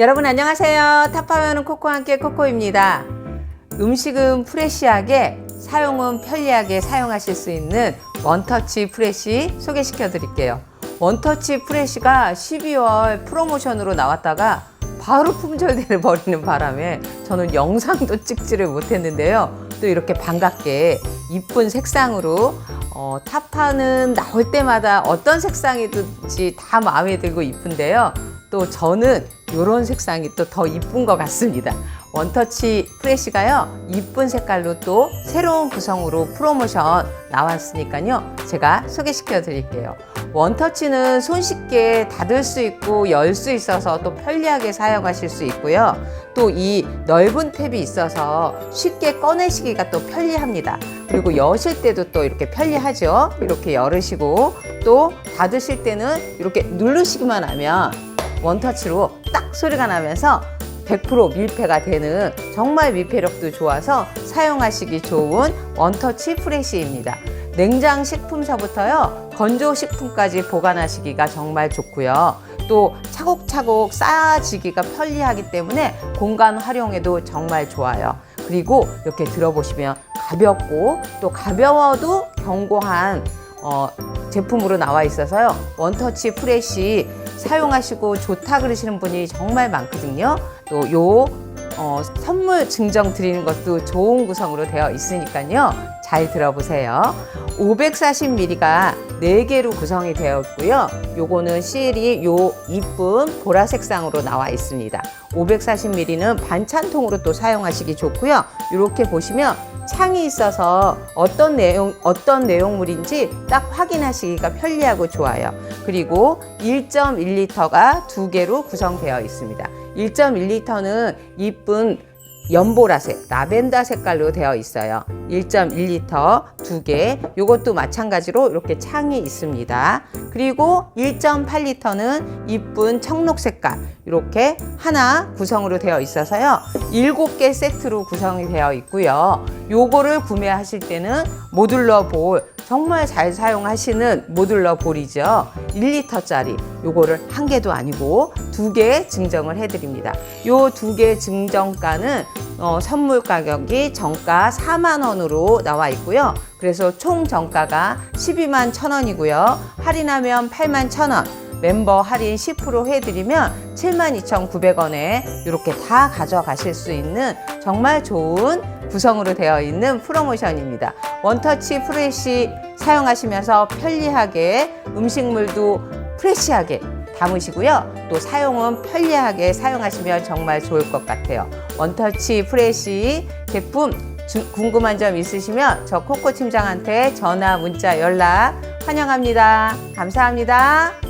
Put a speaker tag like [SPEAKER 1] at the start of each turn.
[SPEAKER 1] 여러분 안녕하세요. 탑하면은 코코와 함께 코코입니다. 음식은 프레시하게, 사용은 편리하게 사용하실 수 있는 원터치 프레시 소개시켜 드릴게요. 원터치 프레시가 12월 프로모션으로 나왔다가 바로 품절돼 버리는 바람에 저는 영상도 찍지를 못했는데요. 또 이렇게 반갑게 이쁜 색상으로 어, 타파는 나올 때마다 어떤 색상이든지 다 마음에 들고 이쁜데요. 또 저는 이런 색상이 또 더 이쁜 것 같습니다. 원터치 프레시가요, 이쁜 색깔로 또 새로운 구성으로 프로모션 나왔으니까요, 제가 소개시켜 드릴게요. 원터치는 손쉽게 닫을 수 있고 열 수 있어서 또 편리하게 사용하실 수 있고요. 또 이 넓은 탭이 있어서 쉽게 꺼내시기가 또 편리합니다. 그리고 여실 때도 또 이렇게 편리하죠. 이렇게 열으시고 또 닫으실 때는 이렇게 누르시기만 하면 원터치로 딱 소리가 나면서 100% 밀폐가 되는 정말 밀폐력도 좋아서 사용하시기 좋은 원터치 프레시입니다. 냉장 식품서부터요 건조 식품까지 보관하시기가 정말 좋고요. 또 차곡차곡 쌓아지기가 편리하기 때문에 공간 활용에도 정말 좋아요. 그리고 이렇게 들어보시면 가볍고 또 가벼워도 견고한 어, 제품으로 나와 있어서요. 원터치 프레시 사용하시고 좋다 그러시는 분이 정말 많거든요. 또요 어, 선물 증정 드리는 것도 좋은 구성으로 되어 있으니까요. 잘 들어보세요. 540ml가 4개로 구성이 되어 있고요. 요거는 실이 요 이쁜 보라색상으로 나와 있습니다. 540ml는 반찬통으로 또 사용하시기 좋고요. 이렇게 보시면 창이 있어서 어떤 내용 어떤 내용물인지 딱 확인하시기가 편리하고 좋아요. 그리고 1.1리터가 두 개로 구성되어 있습니다. 1.1리터는 이쁜 연보라색, 라벤더 색깔로 되어 있어요. 1.1리터 두 개. 이것도 마찬가지로 이렇게 창이 있습니다. 그리고 1.8리터는 이쁜 청록 색깔. 이렇게 하나 구성으로 되어 있어서요. 7개 세트로 구성이 되어 있고요. 요거를 구매하실 때는 모듈러 볼 정말 잘 사용하시는 모듈러 볼이죠. 1리터짜리 요거를 한 개도 아니고 두 개 증정을 해드립니다. 요 두 개 증정가는 어, 선물 가격이 정가 4만 원으로 나와 있고요. 그래서 총 정가가 12만 천 원이고요. 할인하면 8만 천 원. 멤버 할인 10% 해드리면 72,900원에 이렇게 다 가져가실 수 있는 정말 좋은 구성으로 되어 있는 프로모션입니다. 원터치 프레시 사용하시면서 편리하게 음식물도 프레시하게 담으시고요. 또 사용은 편리하게 사용하시면 정말 좋을 것 같아요. 원터치 프레시 제품 주- 궁금한 점 있으시면 저 코코 팀장한테 전화, 문자, 연락 환영합니다. 감사합니다.